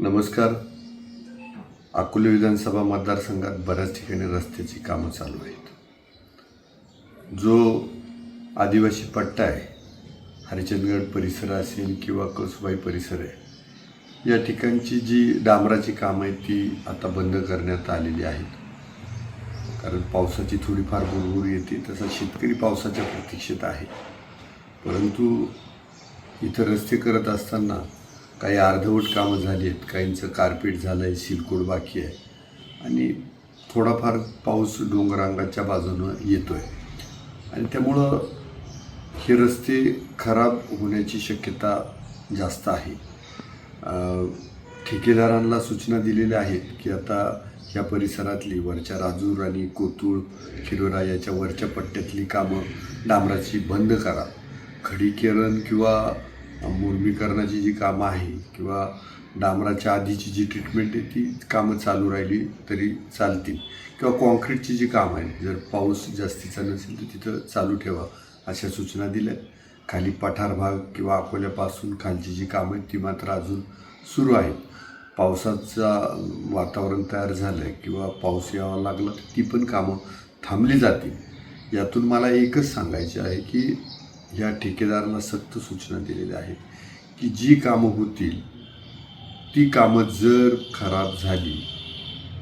नमस्कार. अकोले विधानसभा मतदारसंघात बऱ्याच ठिकाणी रस्त्याची कामं चालू आहेत. जो आदिवासी पट्टा आहे हरिचंदगड परिसर असेल किंवा कसबाई परिसर आहे या ठिकाणची जी डांबराची कामं आहेत ती आता बंद करण्यात आलेली आहेत. कारण पावसाची थोडीफार बुरबुर येते तसा शेतकरी पावसाच्या प्रतीक्षेत आहे. परंतु इथं रस्ते करत असताना काही अर्धवट कामं झाली आहेत. काहींचं कार्पेट झालं आहे सिलकोड बाकी आहे. आणि थोडाफार पाऊस डोंगरांगाच्या बाजूनं येतो आहे आणि त्यामुळं हे रस्ते खराब होण्याची शक्यता जास्त आहे. ठेकेदारांना सूचना दिलेल्या आहेत की आता या परिसरातली वरच्या राजूर आणि कोतूळ खिरोरा याच्या वरच्या पट्ट्यातली कामं डांबराची बंद करा. खडीकरण किंवा मुरमीकरणाची जी कामं आहे किंवा डांबराच्या आधीची जी ट्रीटमेंट आहे ती कामं चालू राहिली तरी चालतील. किंवा कॉन्क्रीटची जी कामं आहे जर पाऊस जास्तीचा नसेल तर तिथं चालू ठेवा अशा सूचना दिल्या खाली पठार भाग किंवा अकोल्यापासून खालची जी कामं आहेत ती मात्र अजून सुरू आहेत. पावसाचा वातावरण तयार झालं आहे किंवा पाऊस यावा लागला ती पण कामं थांबली जातील. यातून मला एकच सांगायचे आहे की या ठेकेदारांना सक्त सूचना दिलेल्या आहेत की जी कामं होतील ती कामं जर खराब झाली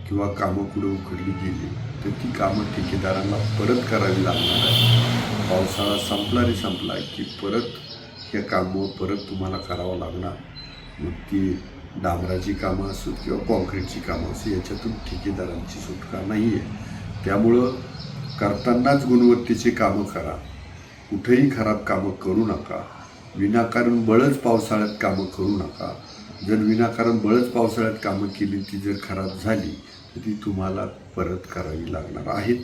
किंवा कामं पुढे उघडली गेली तर ती कामं ठेकेदारांना परत करावी लागणार आहे पावसाळा संपला रे संपला की परत या कामं परत तुम्हाला करावं लागणार. मग ती डांबराची कामं असोत किंवा कॉन्क्रीटची कामं असो याच्यातून ठेकेदारांची सुटका नाही आहे त्यामुळं करतानाच गुणवत्तेची कामं करा. कुठेही खराब कामं करू नका. विनाकारण बळच पावसाळ्यात कामं करू नका. जर विनाकारण बळच पावसाळ्यात कामं केली ती जर खराब झाली तर ती तुम्हाला परत करावी लागणार आहेत.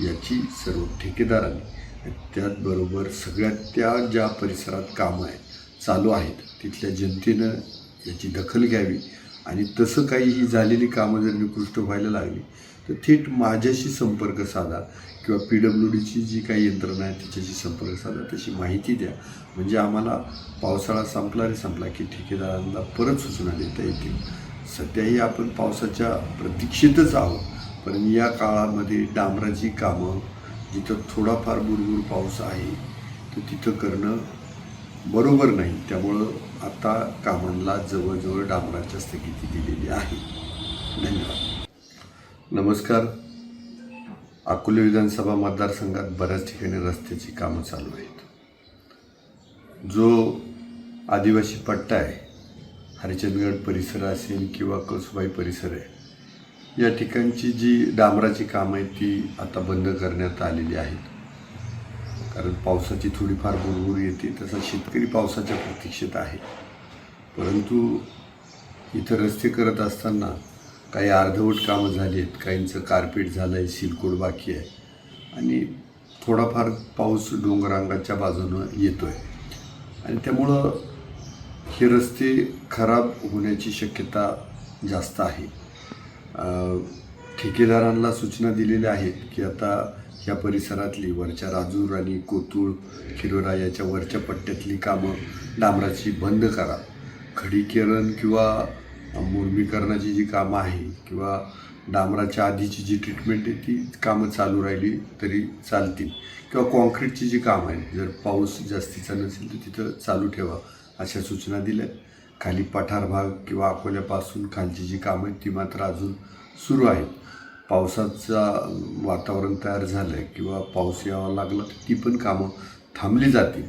याची सर्व ठेकेदारांनी त्याचबरोबर सगळ्या त्या ज्या परिसरात कामं आहेत चालू आहेत तिथल्या जनतेनं याची दखल घ्यावी. आणि तसं काही ही झालेली कामं जर निकृष्ट व्हायला लागली तर थेट माझ्याशी संपर्क साधा किंवा पी डब्ल्यू डीची जी काही यंत्रणा आहे तिच्याशी संपर्क साधा तशी माहिती द्या. म्हणजे आम्हाला पावसाळा संपला रे संपला की ठेकेदारांना परत सूचना देता येतील. सध्याही आपण पावसाच्या प्रतीक्षेतच आहोत. पण या काळामध्ये डांबराची कामं जिथं थोडाफार बुरबुर पाऊस आहे तर तिथं करणं बरोबर नाही. त्यामुळं आता कामांना जवळजवळ डांबराच्या स्थगिती दिलेली आहे. धन्यवाद. नमस्कार. अकोले विधानसभा मतदारसंघात बऱ्याच ठिकाणी रस्त्याची कामं चालू आहेत. जो आदिवासी पट्टा आहे हरिचंदगड परिसर असेल किंवा कसबाई परिसर आहे या ठिकाणची जी डांबराची कामं आहेत ती आता बंद करण्यात आलेली आहेत. कारण पावसाची थोडीफार भुरभूर येते तसा शेतकरी पावसाच्या प्रतीक्षेत आहे. परंतु इथं रस्ते करत असताना काही अर्धवट कामं झाली आहेत. काहींचं कार्पेट झालं आहे सिलकोड बाकी आहे. आणि थोडाफार पाऊस डोंगरांगाच्या बाजूनं येतो आहे आणि त्यामुळं हे रस्ते खराब होण्याची शक्यता जास्त आहे. ठेकेदारांना सूचना दिलेल्या आहेत की आता या परिसरातली वरच्या राजूर आणि कोतुळ खिरोरा याच्या वरच्या पट्ट्यातली कामं डांबराची बंद करा. खडीकरण किंवा मुरमीकरणाची जी कामं आहे किंवा डांबराच्या आधीची जी ट्रीटमेंट आहे ती कामं चालू राहिली तरी चालतील. किंवा कॉन्क्रीटची जी कामं आहे जर पाऊस जास्तीचा नसेल तर तिथं चालू ठेवा अशा सूचना दिल्या. खाली पठार भाग किंवा अकोल्यापासून खालची जी कामं आहेत ती मात्र अजून सुरू आहेत. पावसाचा वातावरण तयार झालं आहे किंवा पाऊस यावा लागला तर ती पण कामं थांबली जातील.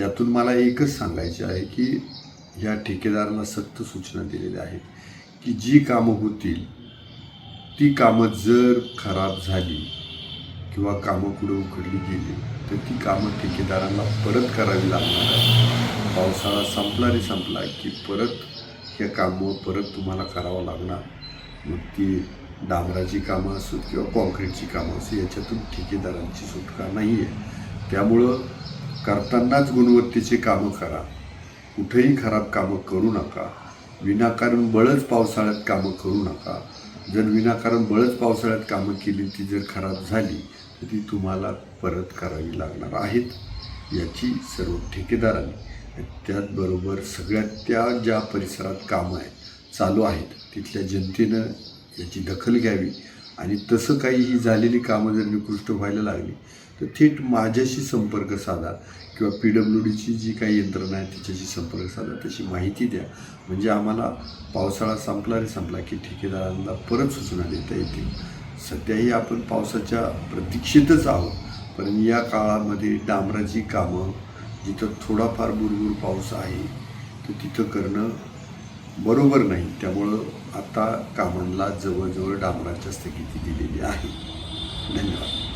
यातून मला एकच सांगायचे आहे की या ठेकेदारांना सक्त सूचना दिलेल्या आहेत की जी कामं होतील ती कामं जर खराब झाली किंवा कामं पुढे उघडली गेली तर ती कामं ठेकेदारांना परत करावी लागणार आहे पावसाळा संपला रे संपला की परत या कामं परत तुम्हाला करावं लागणार. मग ती डांबराची कामं असोत किंवा कॉन्क्रीटची कामं असो याच्यातून ठेकेदारांची सुटका नाही आहे त्यामुळं करतानाच गुणवत्तेचे कामं करा. कुठेही खराब कामं करू नका. विनाकारण बळच पावसाळ्यात कामं करू नका. जर विनाकारण बळच पावसाळ्यात कामं केली ती जर खराब झाली तर ती तुम्हाला परत करावी लागणार आहेत याची सर्व ठेकेदारांनी. त्याचबरोबर सगळ्या त्या ज्या परिसरात कामं आहेत चालू आहेत तिथल्या जनतेनं याची दखल घ्यावी. आणि तसं काही ही झालेली कामं जर निकृष्ट व्हायला लागली तर थेट माझ्याशी संपर्क साधा किंवा पी डब्ल्यू डीची जी काही यंत्रणा आहे त्याच्याशी संपर्क साधा त्याची माहिती द्या. म्हणजे आम्हाला पावसाळा संपला रे संपला की ठेकेदारांना परत सूचना देता येतील. सध्याही आपण पावसाच्या प्रतीक्षेतच आहोत. पण या काळामध्ये डांबराची कामं जिथं थोडाफार बुरबुर पाऊस आहे तर तिथं करणं बरोबर नाही. त्यामुळं आता कामांना जवळजवळ डांबराच्या स्थगिती दिलेली आहे. धन्यवाद.